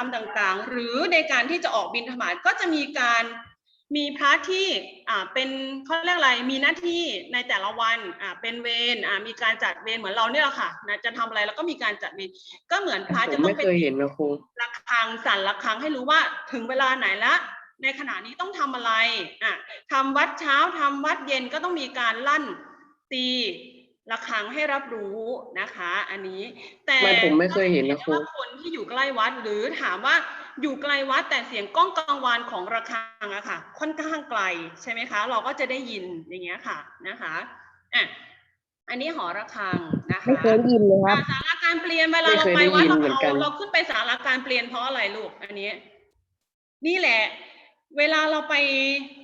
รมต่างๆ หรือในการที่จะออกบินธบาตก็จะมีการมีพระที่อ่าเป็นเขาเรียกอะไรมีหน้าที่ในแต่ละวันอ่าเป็นเวรอ่ามีการจัดเวรเหมือนเราเนี่ยแหละค่ะนะจะทำอะไรแล้วก็มีการจัดเวรก็เหมือนพระผจะมต้อไม่งเป็นเคยเห็นนะครูระฆังสั่นระฆังให้รู้ว่าถึงเวลาไหนละ ในขณะนี้ต้องทำอะไรอะทำวัดเช้าทำวัดเย็นก็ต้องมีการลั่นตี ระฆังให้รับรู้นะคะ อันนี้แต่ไม่ผมไม่เคยเห็นนะครูว่าคนที่อยู่ใกล้วัดหรือถามว่าอยู่ไกลวัดแต่เสียงก้องกังวานของระฆังอะค่ะ ค่อนข้างไกลใช่ไหมคะ เราก็จะได้ยินอย่างเงี้ยค่ะนะคะอะอันนี้หอระฆังนะคะไม่เคยได้ยินเลยครับอ่าสาราการเปลี่ยนเวลาไม่เราเคยไปได้วัดยินเราเหมือนกัเอานเราขึ้นไปสาราการเปลี่ยนเพราะอะไรลูก อันนี้ นี่แหละ เวลาเราไป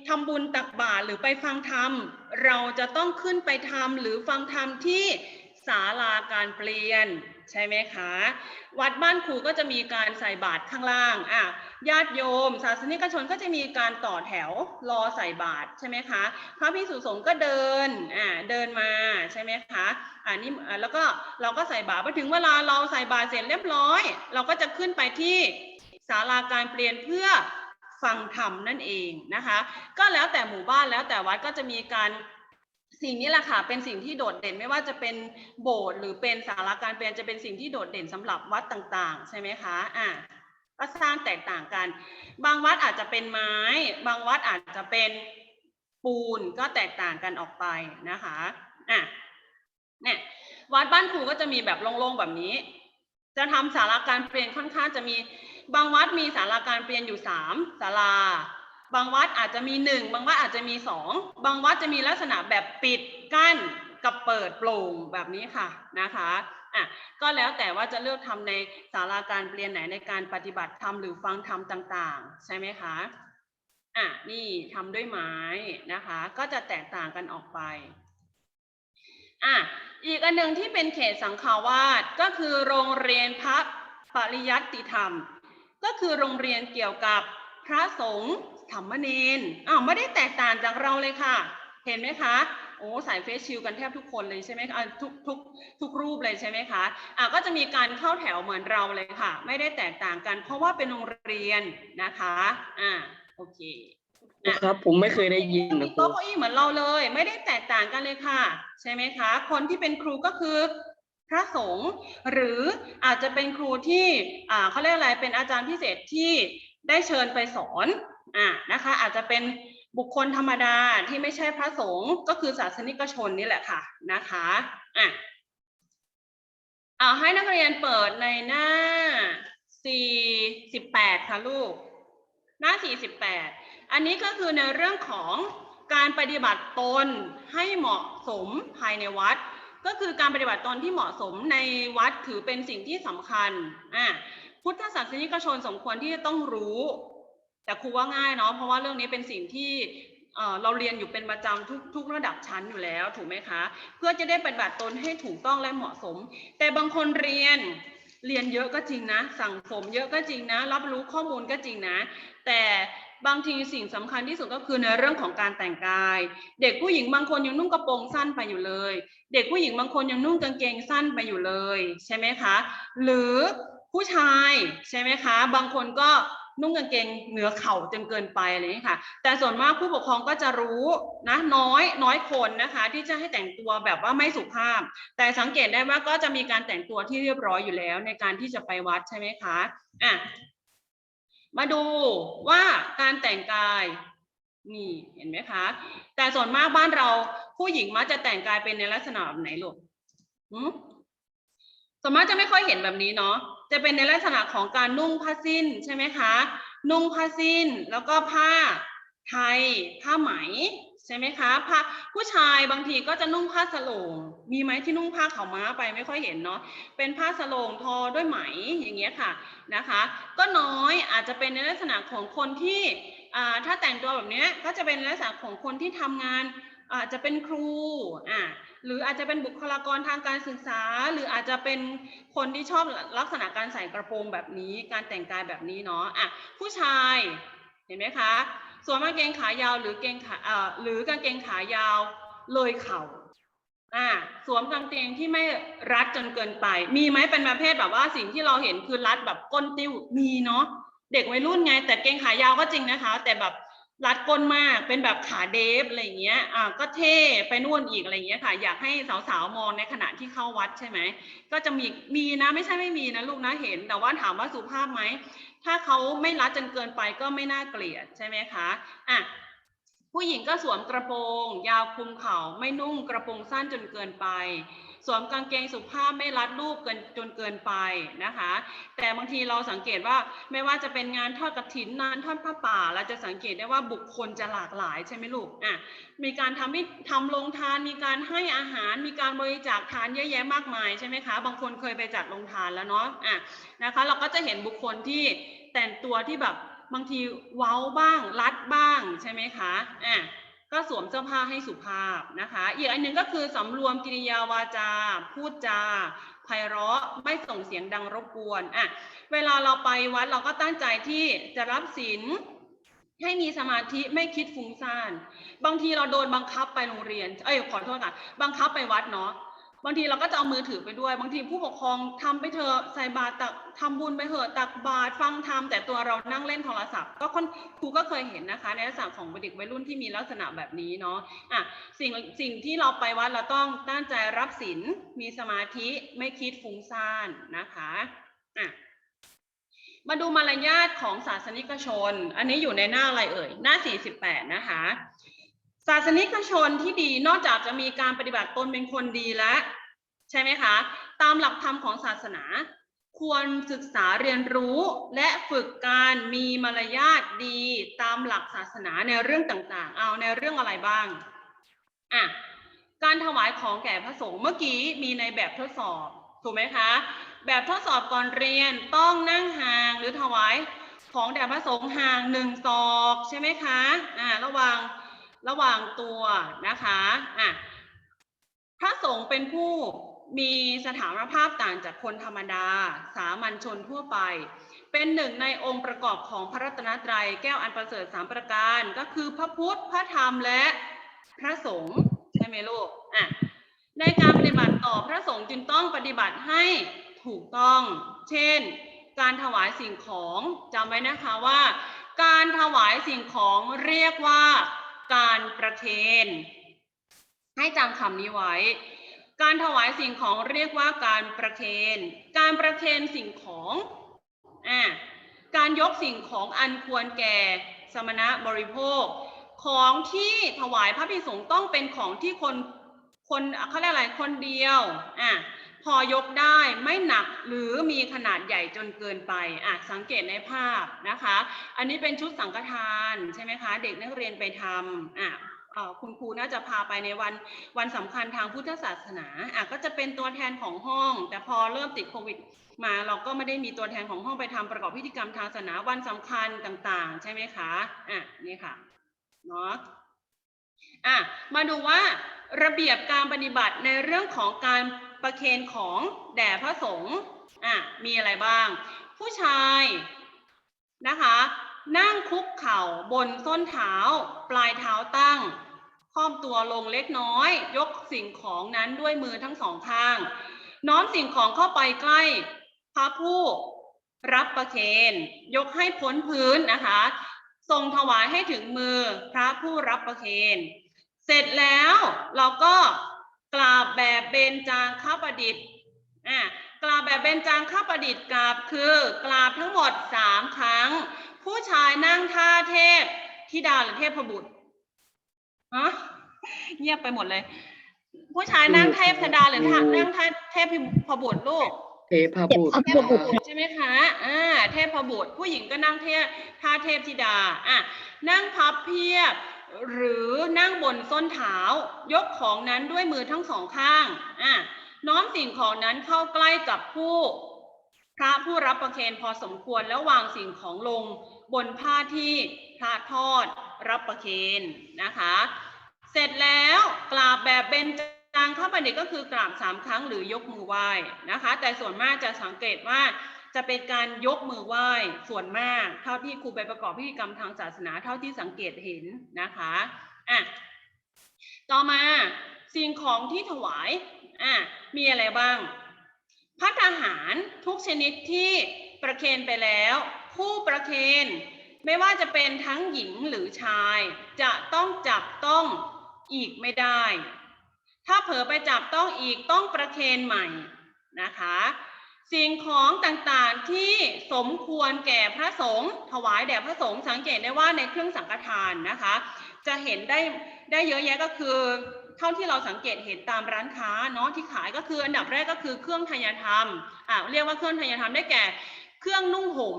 ทำบุญตักบาตรหรือไปฟังธรรม เราจะต้องขึ้นไปทำหรือฟังธรรมที่ศาลาการเปลี่ยน ใช่ไหมคะ วัดบ้านครูก็จะมีการใส่บาตรข้างล่างอะญาติโยม ศาสนิกชนก็จะมีการต่อแถวรอใส่บาตรใช่ไหมคะพระพิสุสงฆ์ก็เดินอ่าเดินมาใช่ไหมคะอ่านี่อ่าแล้วก็เราก็ใส่บาตรพอถึงเวลาเราใส่บาตรเสร็จเรียบร้อย เราก็จะขึ้นไปที่ศาลาการเปลี่ยนเพื่อ ฟังธรรมนั่นเองนะคะ ก็แล้วแต่หมู่บ้านแล้วแต่วัดก็จะมีการสิ่งนี้แหละค่ะเป็นสิ่งที่โดดเด่นไม่ว่าจะเป็นโบสถ์หรือเป็นศาลาการเปลี่ยนจะเป็นสิ่งที่โดดเด่นสำหรับวัดต่างๆ ใช่ไหมคะอ่าก็สร้างแตกต่างกัน บางวัดอาจจะเป็นไม้ บางวัดอาจจะเป็นปูนก็แตกต่างกันออกไปนะคะอะเนี่ยวัดบ้านครูก็จะมีแบบโล่งๆแบบนี้ จะทำศาลาการเปลี่ยนค่อนข้างจะมี บางวัดมีศาลาการเปลี่ยนอยู่สามศาลา บางวัดอาจจะมีหนึ่งบางวัดอาจจะมีสองบางวัดจะมีลักษณะแบบปิดกั้นกับเปิดโปร่งแบบนี้ค่ะนะคะอะก็แล้วแต่ว่าจะเลือกทำในศาลาการเปลี่ยนไหนในการปฏิบัติธรรมหรือฟังธรรมต่าง ๆ ใช่ไหมคะอะนี่ทำด้วยไม้นะคะ ก็จะแตกต่างกันออกไปอะอีกอันหนึ่งที่เป็นเขตสังฆาวาสก็คือโรงเรียนพระปริยัติธรรม ก็คือโรงเรียนเกี่ยวกับพระสงฆ์ธรรมเนนอ้าวไม่ได้แตกต่างจากเราเลยค่ะ เห็นไหมคะโอ้ใส่เฟซชิลกันแทบทุกคนเลยใช่ไหมคะอะทุกทุกทุกรูปเลยใช่ไหมคะอะก็จะมีการเข้าแถวเหมือนเราเลยค่ะ ไม่ได้แตกต่างกัน เพราะว่าเป็นโรงเรียนนะคะอ่าโอเคครับผมไม่เคยได้ยินมีนะครูโต๊ะเก้าอี้เหมือนเราเลย ไม่ได้แตกต่างกันเลยค่ะ ใช่ไหมคะ คนที่เป็นครูก็คือ พระสงฆ์หรืออาจจะเป็นครูที่เขาเรียกอะไรเป็นอาจารย์พิเศษที่ได้เชิญไปสอนอ่านะคะอาจจะเป็นบุคคลธรรมดาที่ไม่ใช่พระสงฆ์ก็คือศาสนิกชนนี่แหละค่ะนะคะอะเอาให้นักเรียนเปิดในหน้า 48 ค่ะลูก หน้า 48 อันนี้ก็คือในเรื่องของการปฏิบัติตนให้เหมาะสมภายในวัด ก็คือการปฏิบัติตนที่เหมาะสมในวัดถือเป็นสิ่งที่สำคัญอะพุทธศาสนิกชนสมควรที่จะต้องรู้ แต่ครูว่าง่ายเนาะเพราะว่าเรื่องนี้เป็นสิ่งที่เอ่อเราเรียนอยู่เป็นประจำทุกทุกระดับชั้นอยู่แล้วถูกไหมคะ เพื่อจะได้ปฏิบัติตนให้ถูกต้องและเหมาะสม แต่บางคนเรียน เรียนเยอะก็จริงนะ สั่งสมเยอะก็จริงนะ รับรู้ข้อมูลก็จริงนะ แต่บางทีสิ่งสำคัญที่สุดก็คือในเรื่องของการแต่งกาย เด็กผู้หญิงบางคนยังนุ่งกระโปรงสั้นไปอยู่เลย เด็กผู้หญิงบางคนยังนุ่งกางเกงสั้นไปอยู่เลย ใช่ไหมคะ หรือผู้ชายใช่ไหมคะ บางคนก็ นุ่งกางเกงเหนือเข่าจนเกินไปอะไรอย่างนี้ค่ะ แต่ส่วนมากผู้ปกครองก็จะรู้นะน้อยน้อยคนนะคะ ที่จะให้แต่งตัวแบบว่าไม่สุภาพ แต่สังเกตได้ว่าก็จะมีการแต่งตัวที่เรียบร้อยอยู่แล้ว ในการที่จะไปวัดใช่ไหมคะอะมาดูว่าการแต่งกายนี่เห็นไหมคะ แต่ส่วนมากบ้านเราผู้หญิงมักจะแต่งกายเป็นในลักษณะแบบไหนลูกหืม ส่วนมากจะไม่ค่อยเห็นแบบนี้เนาะ จะเป็นในลักษณะของการนุ่งผ้าสิ้นใช่ไหมคะ นุ่งผ้าสิ้นแล้วก็ผ้าไทย ผ้าไหมใช่ไหมคะผ้าผู้ชายบางทีก็จะนุ่งผ้าสโลง มีไหมที่นุ่งผ้าขาวม้าไปไม่ค่อยเห็นเนาะ เป็นผ้าสโลงทอด้วยไหมอย่างเงี้ยค่ะนะคะ ก็น้อยอาจจะเป็นในลักษณะของคนที่ถ้าแต่งตัวแบบเนี้ยก็จะเป็นในลักษณะของคนที่ทำงานอาจจะเป็นครูอ่า หรืออาจจะเป็นบุคลากรทางการศึกษา หรืออาจจะเป็นคนที่ชอบลักษณะการใส่กระโปรงแบบนี้ การแต่งกายแบบนี้เนาะอะผู้ชายเห็นไหมคะสวมกางเกงขายาวหรือเกงขาเอ่อหรือกางเกงขายาวเลยเข่าอ่าสวมกางเกงที่ไม่รัดจนเกินไป มีไหมเป็นประเภทแบบว่าสิ่งที่เราเห็นคือรัดแบบก้นติ้วมีเนาะเด็กวัยรุ่นไง แต่เกงขายาวก็จริงนะคะ แต่แบบ รัดก้นมากเป็นแบบขาเดฟอะไรเงี้ย อ่าก็เท่ไปนู่นอีกอะไรเงี้ยค่ะ อยากให้สาวๆมองในขณะที่เข้าวัดใช่ไหม ก็จะมีมีนะไม่ใช่ไม่มีนะลูกนะเห็น แต่ว่าถามว่าสุภาพไหม ถ้าเขาไม่รัดจนเกินไปก็ไม่น่าเกลียดใช่ไหมคะอะผู้หญิงก็สวมกระโปรง ยาวคลุมเข่าไม่นุ่งกระโปรงสั้นจนเกินไปสวมกางเกงสุภาพไม่รัดรูปกินจนเกินไปนะคะ แต่บางทีเราสังเกตว่าไม่ว่าจะเป็นงานทอดกฐินงานทอดผ้าป่า เราจะสังเกตได้ว่าบุคคลจะหลากหลายใช่ไหมลูกอะมีการทำให้ทำโรงทานมีการให้อาหาร มีการบริจาคทานเยอะแยะมากมายใช่ไหมคะ บางคนเคยไปจัดโรงทานแล้วเนาะอะนะคะเราก็จะเห็นบุคคลที่แต่งตัวที่แบบบางทีเว้าบ้าง รัดบ้างใช่ไหมคะอะ ก็สวมเสื้อผ้าให้สุภาพนะคะ อีกอันหนึ่งก็คือสำรวมกิริยาวาจา พูดจาไพเราะไม่ส่งเสียงดังรบกวนอะเวลาเราไปวัดเราก็ตั้งใจที่จะรับศีลให้มีสมาธิไม่คิดฟุ้งซ่าน บางทีเราโดนบังคับไปโรงเรียน เอ้ยขอโทษค่ะ บังคับไปวัดเนาะ บางทีเราก็จะเอามือถือไปด้วย บางทีผู้ปกครองทำไปเถอะใส่บาตรตักทำบุญไปเถอะตักบาตรฟังธรรมแต่ตัวเรานั่งเล่นโทรศัพท์ ก็ค่อนครูก็เคยเห็นนะคะ ในลักษณะของเด็กวัยรุ่นที่มีลักษณะแบบนี้เนาะอะสิ่งสิ่งที่เราไปวัดเราต้องตั้งใจรับศีลมีสมาธิไม่คิดฟุ้งซ่านนะคะอะมาดูมารยาทของศาสนิกชน อันนี้อยู่ในหน้าอะไรเอ่ย หน้า 48 นะคะ ศาสนิกชนที่ดีนอกจากจะมีการปฏิบัติตนเป็นคนดีแล้วใช่ไหมคะ ตามหลักธรรมของศาสนา ควรศึกษาเรียนรู้และฝึกการมีมารยาทดีตามหลักศาสนาในเรื่องต่างๆ เอาในเรื่องอะไรบ้างอะการถวายของแก่พระสงฆ์เมื่อกี้มีในแบบทดสอบถูกไหมคะ แบบทดสอบก่อนเรียนต้องนั่งห่างหรือถวายของแด่พระสงฆ์ห่างหนึ่งศอกใช่ไหมคะอ่าระหว่าง ระหว่างตัวนะคะอะพระสงฆ์เป็นผู้มีสถานภาพต่างจากคนธรรมดา สามัญชนทั่วไป เป็นหนึ่งในองค์ประกอบของพระรัตนตรัยแก้วอันประเสริฐสามประการ ก็คือพระพุทธ พระธรรมและพระสงฆ์ใช่ไหมลูกอะในการปฏิบัติต่อพระสงฆ์จึงต้องปฏิบัติให้ถูกต้อง เช่น การถวายสิ่งของจำไว้นะคะว่า การถวายสิ่งของเรียกว่า การประเคนให้จำคำนี้ไว้ การถวายสิ่งของเรียกว่าการประเคน การประเคนสิ่งของอ่าการยกสิ่งของอันควรแก่สมณะบริโภค ของที่ถวายพระภิกษุสงต้องเป็นของที่คนคนเขาเรียกอะไรคนเดียวอะ พอยกได้ไม่หนักหรือมีขนาดใหญ่จนเกินไปอะสังเกตในภาพนะคะ อันนี้เป็นชุดสังฆทานใช่ไหมคะ เด็กนักเรียนไปทำอะคุณครูน่าจะพาไปในวันวันสำคัญทางพุทธศาสนาอะก็จะเป็นตัวแทนของห้อง แต่พอเริ่มติดโควิดมาเราก็ไม่ได้มีตัวแทนของห้องไปทำประกอบพิธีกรรมทางศาสนาวันสำคัญต่างๆ ใช่ไหมคะอะนี่ค่ะเนาะอะมาดูว่าระเบียบการปฏิบัติในเรื่องของการ ประเคนของแด่พระสงฆ์อะมีอะไรบ้าง ผู้ชายนะคะ นั่งคุกเข่าบนส้นเท้า ปลายเท้าตั้งค่อมตัวลงเล็กน้อย ยกสิ่งของนั้นด้วยมือทั้งสองข้าง น้อมสิ่งของเข้าไปใกล้พระผู้รับประเคนยกให้พ้นพื้นนะคะทรงถวายให้ถึงมือพระผู้รับประเคนเสร็จแล้วเราก็ กราบแบบเบญจางคประดิษฐ์อะกราบแบบเบญจางคประดิษฐ์กราบคือกราบทั้งหมดสามครั้ง ผู้ชายนั่งท่าเทพธิดาหรือเทพบุตรฮะเงียบไปหมดเลย ผู้ชายนั่งเทพธิดาหรือท่านั่งท่าเทพพบุตรลูกเทพบุตรเทพบุตรใช่ไหมคะอ่าเทพบุตรผู้หญิงก็นั่งเทพท่าเทพธิดาอะนั่งพับเพียบ หรือนั่งบนส้นเท้ายกของนั้นด้วยมือทั้งสองข้างอะน้อมสิ่งของนั้นเข้าใกล้กับผู้ พระผู้รับประเคนพอสมควรแล้ววางสิ่งของลงบนผ้าที่พระทอดรับประเคนนะคะ เสร็จแล้วกราบแบบเบญจางเข้าไประดิษฐ์ก็คือกราบสามครั้งหรือยกมือไหว้นะคะ แต่ส่วนมากจะสังเกตว่า จะเป็นการยกมือไหว้ส่วนมาก เท่าที่ครูไปประกอบพิธีกรรมทางศาสนาเท่าที่สังเกตเห็นนะคะอะต่อมาสิ่งของที่ถวายอะมีอะไรบ้างพัฒหารทุกชนิดที่ประเคนไปแล้ว ผู้ประเคนไม่ว่าจะเป็นทั้งหญิงหรือชาย จะต้องจับต้องอีกไม่ได้ ถ้าเผลอไปจับต้องอีกต้องประเคนใหม่นะคะ สิ่งของต่างๆที่สมควรแก่พระสงฆ์ถวายแด่พระสงฆ์สังเกตได้ว่าในเครื่องสังฆทานนะคะ จะเห็นได้ได้เยอะแยะก็คือ เท่าที่เราสังเกตเห็นตามร้านค้าเนาะที่ขายก็คืออันดับแรกก็คือเครื่องทายธรรมอ่าเรียกว่าเครื่องทายธรรมได้แก่เครื่องนุ่งห่ม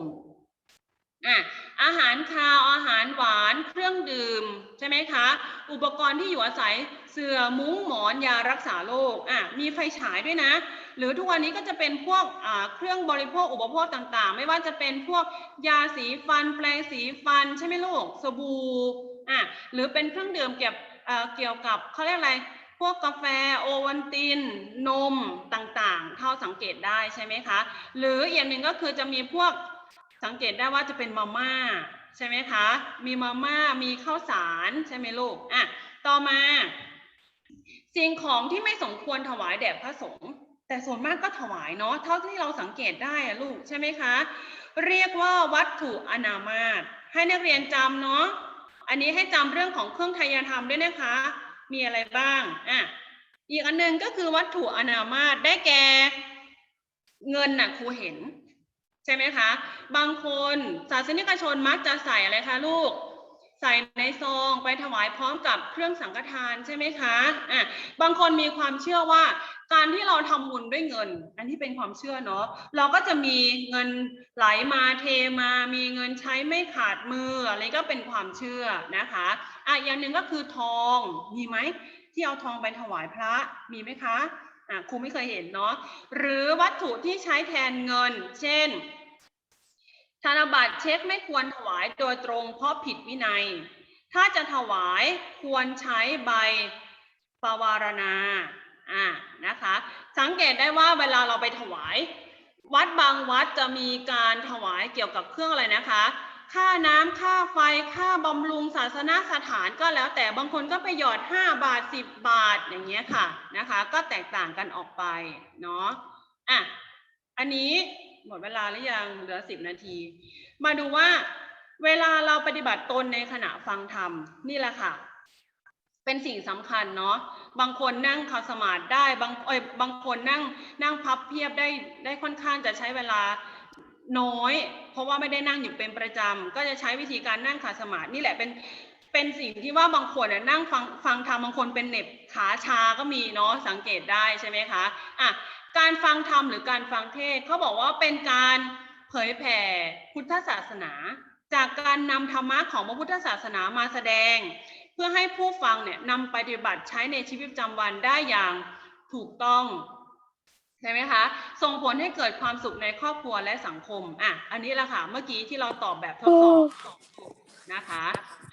อะอาหารคาวอาหารหวานเครื่องดื่มใช่ไหมคะ อุปกรณ์ที่อยู่อาศัยเสื่อมุ้งหมอนยารักษาโรคอะมีไฟฉายด้วยนะ หรือทุกวันนี้ก็จะเป็นพวกเครื่องบริโภคอุปโภคต่างๆ ไม่ว่าจะเป็นพวกยาสีฟัน แปรงสีฟันใช่ไหมลูกสบู่อะหรือเป็นเครื่องดื่มเกี่ยวเกี่ยวกับเขาเรียกอะไรพวกกาแฟโอวัลติน นมต่างๆเท่าสังเกตได้ใช่ไหมคะ หรืออีกอย่างหนึ่งก็คือจะมีพวกสังเกตได้ว่าจะเป็นมาม่าใช่ไหมคะ มีมาม่ามีข้าวสารใช่ไหมลูกอะต่อมา สิ่งของที่ไม่สมควรถวายแด่พระสงฆ์ แต่ส่วนมากก็ถวายเนาะเท่าที่เราสังเกตได้อะลูกใช่ไหมคะ เรียกว่าวัตถุอนามาตให้นักเรียนจำเนาะอันนี้ให้จำเรื่องของเครื่องทายธรรมด้วยนะคะ มีอะไรบ้างอะอีกอันหนึ่งก็คือวัตถุอนามาตได้แก่เงินน่ะครูเห็น ใช่ไหมคะ บางคนศาสนิกชนมักจะใส่อะไรคะลูก ใส่ในซองไปถวายพร้อมกับเครื่องสังฆทานใช่ไหมคะอะบางคนมีความเชื่อว่า การที่เราทำบุญด้วยเงิน อันนี้เป็นความเชื่อเนาะเราก็จะมีเงินไหลมาเทมา มีเงินใช้ไม่ขาดมืออะไรก็เป็นความเชื่อนะคะอะอย่างหนึ่งก็คือทองมีไหมที่เอาทองไปถวายพระมีไหมคะอะครูไม่เคยเห็นเนาะหรือวัตถุที่ใช้แทนเงิน เช่น ธนบัตรเช็คไม่ควรถวายโดยตรงเพราะผิดวินัย ถ้าจะถวายควรใช้ใบปวารณาอ่านะคะ สังเกตได้ว่าเวลาเราไปถวาย วัดบางวัดจะมีการถวายเกี่ยวกับเครื่องอะไรนะคะ ค่าน้ำค่าไฟค่าบำรุงศาสนาสถานก็แล้วแต่บางคนก็ไปหยอด 5 บาท 10 บาทอย่างเงี้ยค่ะนะคะ ก็แตกต่างกันออกไปเนาะอะอันนี้ หมดเวลาหรือยังเหลือ10นาที มาดูว่า เวลาเราปฏิบัติตนในขณะฟังธรรมนี่แหละค่ะ เป็นสิ่งสำคัญเนาะบางคนนั่งขัดสมาธิได้บางเอ้ยบางคนนั่งนั่งพับเพียบได้ได้ค่อนข้างจะใช้เวลาน้อย เพราะว่าไม่ได้นั่งอยู่เป็นประจำ ก็จะใช้วิธีการนั่งขัดสมาธินี่แหละเป็นเป็นสิ่งที่ว่าบางคนนั่งฟังฟังธรรมบางคนเป็นเน็บขาชาก็มีเนาะสังเกตได้ใช่ไหมคะอะ การฟังธรรมหรือการฟังเทศเขาบอกว่าเป็นการเผยแผ่พุทธศาสนา จากการนำธรรมะของพระพุทธศาสนามาแสดง เพื่อให้ผู้ฟังเนี่ยนำปฏิบัติใช้ในชีวิตประจำวันได้อย่างถูกต้องใช่ไหมคะ ส่งผลให้เกิดความสุขในครอบครัวและสังคม อะ อันนี้แหละค่ะ เมื่อกี้ที่เราตอบแบบทดสอบนะคะ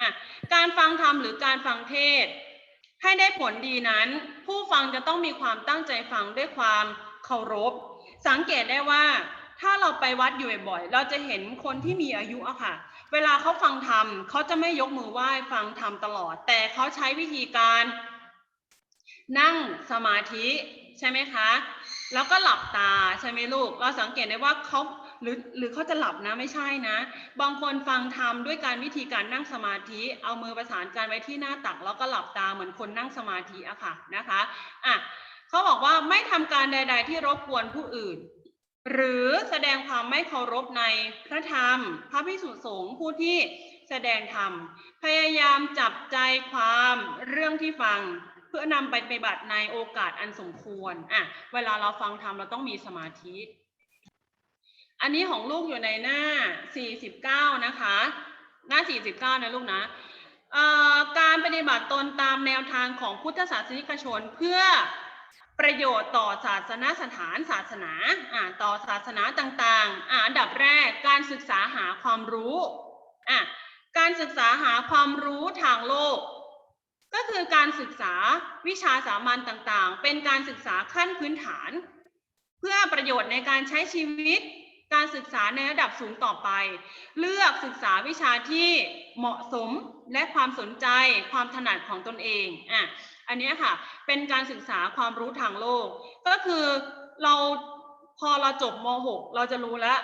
อะ การฟังธรรมหรือการฟังเทศ ให้ได้ผลดีนั้น ผู้ฟังจะต้องมีความตั้งใจฟังด้วยความ เคารพ สังเกตได้ว่าถ้าเราไปวัดอยู่บ่อยๆ เราจะเห็นคนที่มีอายุอะค่ะ เวลาเขาฟังธรรมเขาจะไม่ยกมือไหว้ฟังธรรมตลอด แต่เขาใช้วิธีการ นั่งสมาธิใช่ไหมคะ แล้วก็หลับตาใช่ไหมลูก เราสังเกตได้ว่าเขาหรือหรือเขาจะหลับนะไม่ใช่นะ บางคนฟังธรรมด้วยการวิธีการนั่งสมาธิ เอามือประสานกันไว้ที่หน้าตัก แล้วก็หลับตาเหมือนคนนั่งสมาธิอะค่ะนะคะอะ เขาบอกว่าไม่ทำการใด ๆ ที่รบกวนผู้อื่น หรือแสดงความไม่เคารพในพระธรรม พระพิสุสงฆ์ผู้ที่แสดงธรรม พยายามจับใจความเรื่องที่ฟัง เพื่อนำไปปฏิบัติในโอกาสอันสมควรอะเวลาเราฟังธรรมเราต้องมีสมาธิ อันนี้ของลูกอยู่ในหน้า 49 นะคะ หน้า 49 นะลูกนะการปฏิบัติตนตามแนวทางของพุทธศาสนิกชนเพื่อ ประโยชน์ต่อศาสนสถานศาสนาอ่าต่อศาสนาต่างๆอ่าอันดับแรกการศึกษาหาความรู้อ่าการศึกษาหาความรู้ทางโลก ก็คือการศึกษาวิชาสามัญต่างๆ เป็นการศึกษาขั้นพื้นฐาน เพื่อประโยชน์ในการใช้ชีวิต การศึกษาในระดับสูงต่อไป เลือกศึกษาวิชาที่เหมาะสมและความสนใจความถนัดของตนเองอะอันนี้ค่ะเป็นการศึกษาความรู้ทางโลก ก็คือเราพอเราจบม .6 เราจะรู้แล้ว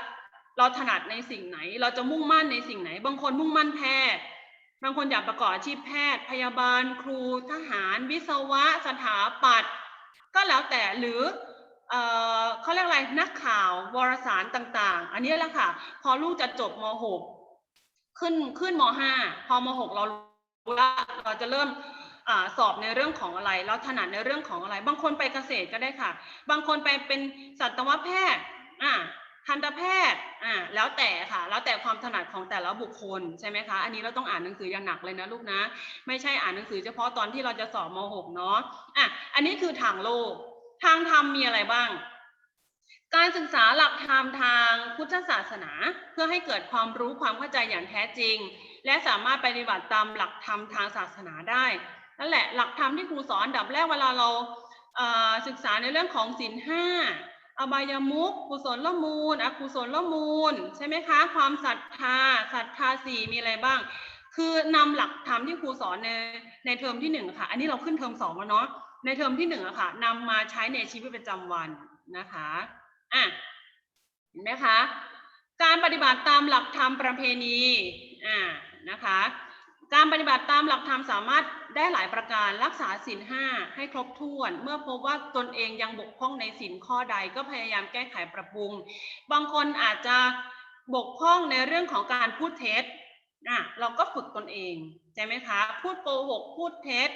เราถนัดในสิ่งไหน เราจะมุ่งมั่นในสิ่งไหน บางคนมุ่งมั่นแพทย์ บางคนอยากประกอบอาชีพแพทย์ พยาบาล ครู ทหาร วิศวะ สถาปัตย์ก็แล้วแต่หรือ เอ่อเขาเรียกอะไรนักข่าววารสารต่าง ๆ อันนี้แหละค่ะ พอลูกจะจบม .6 ขึ้นขึ้นม .5 พอม .6 เรารู้ว่าเราจะเริ่มอสอบในเรื่องของอะไร เราถนัดในเรื่องของอะไร บางคนไปเกษตรก็ได้ค่ะ บางคนไปเป็นสัตวแพทย์อ่าทันตแพทย์อ่าแล้วแต่ค่ะ แล้วแต่ความถนัดของแต่ละบุคคลใช่ไหมคะ อันนี้เราต้องอ่านหนังสืออย่างหนักเลยนะลูกนะ ไม่ใช่อ่านหนังสือเฉพาะตอนที่เราจะสอบม .6 เนาะอะอันนี้คือทางโลก ทางธรรมมีอะไรบ้าง การศึกษาหลักธรรมทางพุทธศาสนา เพื่อให้เกิดความรู้ความเข้าใจอย่างแท้จริง และสามารถปฏิบัติตามหลักธรรมทางศาสนาได้นั่นแหละหลักธรรมที่ครูสอนดับแรกเวลาเราเศึกษาในเรื่องของศีลห้าอบายมุขกุศลละมูล อกุศลละมูล ใช่ไหมคะ ความศรัทธาศรัทธาสี่มีอะไรบ้าง คือนำหลักธรรมที่ครูสอนในในเทอมที่หนึ่งค่ะ อันนี้เราขึ้นเทอมสองแล้วเนาะ ในเทอมที่หนึ่งอะค่ะนำมาใช้ในชีวิตประจำวันนะคะอะเห็นไหมคะการปฏิบัติตามหลักธรรมประเพณีอ่านะคะการปฏิบัติตามหลักธรรมสามารถได้หลายประการรักษาศีลห้าให้ครบถ้วน เมื่อพบว่าตนเองยังบกพร่องในศีลข้อใดก็พยายามแก้ไขปรับปรุง บางคนอาจจะบกพร่องในเรื่องของการพูดเท็จอะเราก็ฝึกตนเองใช่ไหมคะ พูดโกหกพูดเท็จ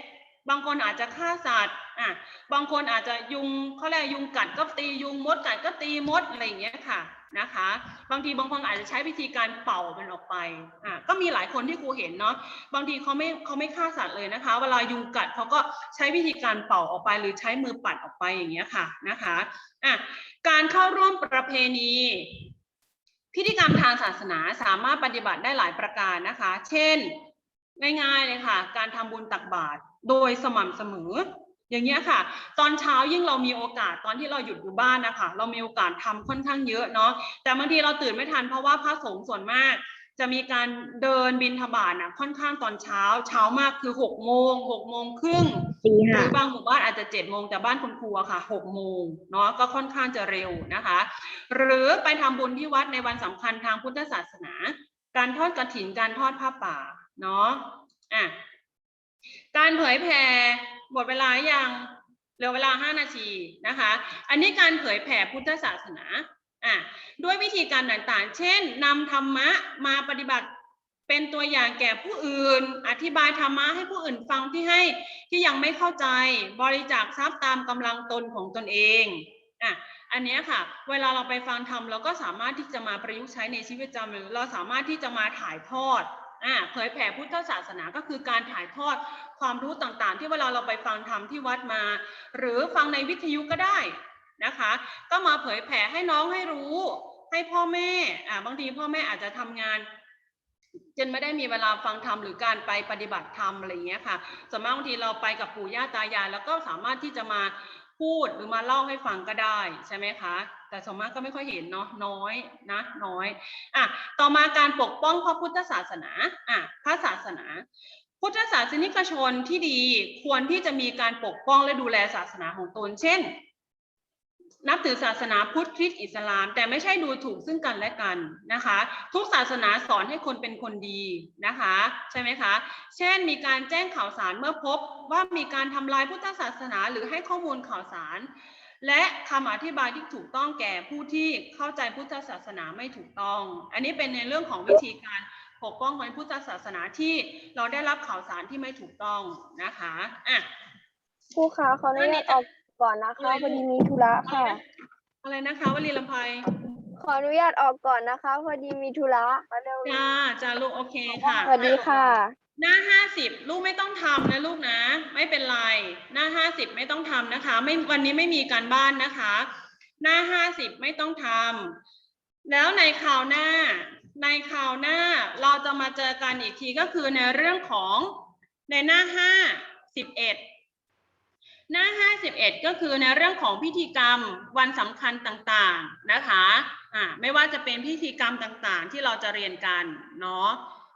บางคนอาจจะฆ่าสัตว์อะบางคนอาจจะยุงเขาเรียกยุงกัดก็ตียุงมดกัดก็ตีมดอะไรอย่างเงี้ยค่ะนะคะ บางทีบางคนอาจจะใช้วิธีการเป่ามันออกไปอะก็มีหลายคนที่ครูเห็นเนาะบางทีเขาไม่เขาไม่ฆ่าสัตว์เลยนะคะ เวลายุงกัดเขาก็ใช้วิธีการเป่าออกไป หรือใช้มือปัดออกไปอย่างเงี้ยค่ะนะคะอะการเข้าร่วมประเพณีพิธีกรรมทางศาสนาสามารถปฏิบัติได้หลายประการนะคะ เช่น ง่ายๆเลยค่ะ การทำบุญตักบาตร โดยสม่ำเสมอ อย่างเงี้ยค่ะ ตอนเช้ายิ่งเรามีโอกาสตอนที่เราหยุดอยู่บ้านนะคะเรามีโอกาสทำค่อนข้างเยอะเนาะแต่บางทีเราตื่นไม่ทันเพราะว่าพระสงฆ์ส่วนมาก จะมีการเดินบินทบาทนะค่อนข้างตอนเช้าเช้ามากคือหกโมงหกโมงครึ่งตีหห้ารือบางหมู่บ้านอาจจะเจ็ดโมงแต่บ้านคุณครูอะค่ะหกโมงเนาะก็ค่อนข้างจะเร็วนะคะ หรือไปทำบุญที่วัดในวันสำคัญทางพุทธศาสนา การทอดกระถินการทอดผ้าป่าเนาะอะ การเผยแผ่หมดเวลายังเหลือเวลาห้านาทีนะคะ อันนี้การเผยแผ่พุทธศาสนาอะด้วยวิธีการต่างๆ เช่นนำธรรมะมาปฏิบัติเป็นตัวอย่างแก่ผู้อื่น อธิบายธรรมะให้ผู้อื่นฟังที่ให้ที่ยังไม่เข้าใจบริจาคทรัพย์ตามกำลังตนของตนเองอะอันเนี้ยค่ะ เวลาเราไปฟังธรรมเราก็สามารถที่จะมาประยุกต์ใช้ในชีวิตประจำวันเราสามารถที่จะมาถ่ายทอด อ่าเผยแผ่พุทธศาสนาก็คือการถ่ายทอดความรู้ต่างๆ ที่เวลาเราไปฟังธรรมที่วัดมา หรือฟังในวิทยุก็ได้นะคะ ก็มาเผยแผ่ให้น้องให้รู้ ให้พ่อแม่อ่าบางทีพ่อแม่อาจจะทำงานจนไม่ได้มีเวลาฟังธรรมหรือการไปปฏิบัติธรรมอะไรอย่างเงี้ยค่ะส่วนมากบางทีเราไปกับปู่ย่าตายายแล้วก็สามารถที่จะมา พูดหรือมาเล่าให้ฟังก็ได้ใช่ไหมคะ แต่ส่วนมากก็ไม่ค่อยเห็นเนาะน้อยนะน้อยอะต่อมาการปกป้องพระพุทธศาสนาอะพระศาสนา พุทธศาสนิกชนที่ดีควรที่จะมีการปกป้องและดูแลศาสนาของตน เช่น นับถือศาสนาพุทธคริสต์อิสลาม แต่ไม่ใช่ดูถูกซึ่งกันและกันนะคะ ทุกศาสนาสอนให้คนเป็นคนดีนะคะ ใช่ไหมคะ เช่นมีการแจ้งข่าวสารเมื่อพบว่ามีการทำลายพุทธศาสนาหรือให้ข้อมูลข่าวสาร และคำอธิบายที่ถูกต้องแก่ผู้ที่เข้าใจพุทธศาสนาไม่ถูกต้อง อันนี้เป็นในเรื่องของวิธีการปกป้องในพุทธศาสนาที่เราได้รับข่าวสารที่ไม่ถูกต้องนะคะอะครูคะขออนุญาตออก ก่อนนะคะพอดีมีธุระค่ะ อะไรนะคะวลีลำไพขออนุญาตออกก่อนนะคะ พอดีมีธุระเร็วจ้าจ้าลูกโอเคค่ะสวัสดีค่ะ หน้าห้าสิบลูกไม่ต้องทำนะลูกนะ ไม่เป็นไร หน้าห้าสิบไม่ต้องทำนะคะ ไม่วันนี้ไม่มีการบ้านนะคะ หน้าห้าสิบไม่ต้องทำแล้วในคราวหน้า ในคราวหน้าเราจะมาเจอกันอีกทีก็คือในเรื่องของในหน้าห้าสิบเอ็ด หน้า 51 ก็คือในเรื่องของพิธีกรรมวันสำคัญต่างๆนะคะอ่าไม่ว่าจะเป็นพิธีกรรมต่างๆ ที่เราจะเรียนกันเนาะ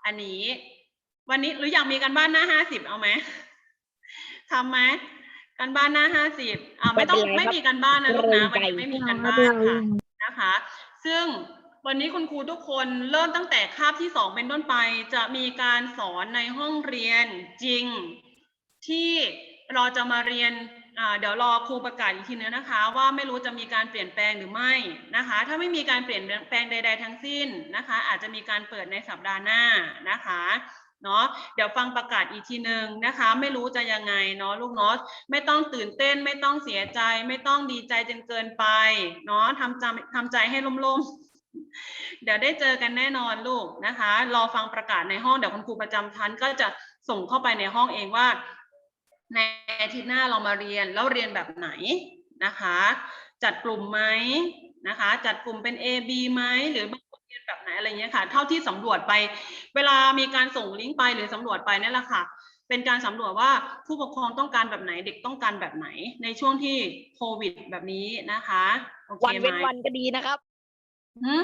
อันนี้วันนี้หรืออยากมีกันบ้านหน้า 50 เอาไหมทำไหมกันบ้านหน้า 50อ่าไม่ต้องไม่เป็นไรครับไม่มีกันบ้านนะลูกนะเกรงใจวันนี้ไม่มีกันบ้านค่ะนะคะ ซึ่งวันนี้คุณครูทุกคนเริ่มตั้งแต่คาบที่สองเป็นต้นไป จะมีการสอนในห้องเรียนจริงที่ เราจะมาเรียนเดี๋ยวรอครูประกาศอีกทีนึงนะคะ ว่าไม่รู้จะมีการเปลี่ยนแปลงหรือไม่นะคะ ถ้าไม่มีการเปลี่ยนแปลงใด ๆ ทั้งสิ้นนะคะ อาจจะมีการเปิดในสัปดาห์หน้านะคะเนาะเดี๋ยวฟังประกาศอีกทีนึงนะคะ ไม่รู้จะยังไงเนาะลูกเนาะไม่ต้องตื่นเต้นไม่ต้องเสียใจ ไม่ต้องดีใจจนเกินไปเนาะทำใจทำใจให้ล่มๆ เดี๋ยวได้เจอกันแน่นอนลูกนะคะ รอฟังประกาศในห้องเดี๋ยวคุณครูประจำชั้นก็จะส่งเข้าไปในห้องเองว่า ในอาทิตย์หน้าเรามาเรียนแล้วเรียนแบบไหนนะคะ จัดกลุ่มไหมนะคะ จัดกลุ่มเป็น A B ไหมหรือบางคนเรียนแบบไหนอะไรเงี้ยค่ะ เท่าที่สำรวจไป เวลามีการส่งลิงก์ไปหรือสำรวจไปนั่นแหละค่ะ เป็นการสำรวจว่าผู้ปกครองต้องการแบบไหนเด็กต้องการแบบไหน ในช่วงที่โควิดแบบนี้นะคะโอเควันไหมเว้นวันก็ดีนะครับหืม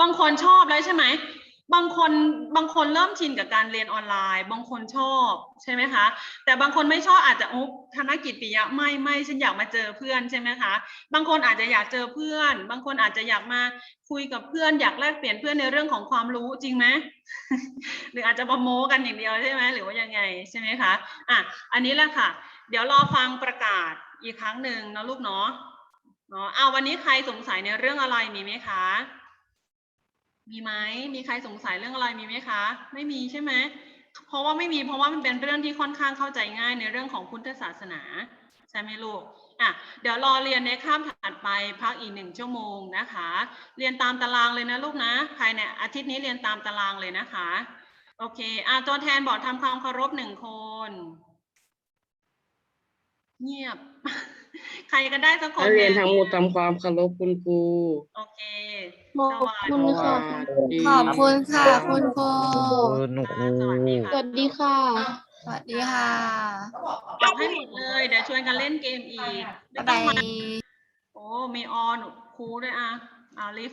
บางคนชอบแล้วใช่ไหม บางคนบางคนเริ่มชินกับการเรียนออนไลน์ บางคนชอบใช่ไหมคะ แต่บางคนไม่ชอบอาจจะโอ้ธนกิจปิยะไม่ไม่ฉันอยากมาเจอเพื่อนใช่ไหมคะ บางคนอาจจะอยากเจอเพื่อน บางคนอาจจะอยากมาคุยกับเพื่อน อยากแลกเปลี่ยนเพื่อนในเรื่องของความรู้จริงไหมหรืออาจจะมาโมกันอย่างเดียวใช่ไหมหรือว่ายังไงใช่ไหมคะอะอันนี้แหละค่ะ เดี๋ยวรอฟังประกาศอีกครั้งหนึ่งนะลูกเนาะเนาะเอาวันนี้ใครสงสัยในเรื่องอะไรมีไหมคะ มีไหมมีใครสงสัยเรื่องอะไรมีไหมคะ ไม่มีใช่ไหมเพราะว่าไม่มีเพราะว่ามันเป็นเรื่องที่ค่อนข้างเข้าใจง่ายในเรื่องของพุทธศาสนาใช่ไหมลูกอะเดี๋ยวรอเรียนในคาบถัดไปพักอีกหนึ่งชั่วโมงนะคะ เรียนตามตารางเลยนะลูกนะ ภายในอาทิตย์นี้เรียนตามตารางเลยนะคะ โอเคอะตัวแทนบอกทำความเคารพหนึ่งคน เงียบ ใครก็ได้สักคนนักเรียนหทั้งหมดทำความเคารพคุณครู โอเคขอบคุณสค่ะวัสดีขอบคุณค่ะคุณครูคุณครูสวัสดีค่ะ สวัสดีค่ะสวัสดีค่ะบอกให้หมดเลย เดี๋ยวชวนกันเล่นเกมอีกไม่บ๊ายต้องบามาย โอ้มีออนครูด้วยอะอ่าลิฟ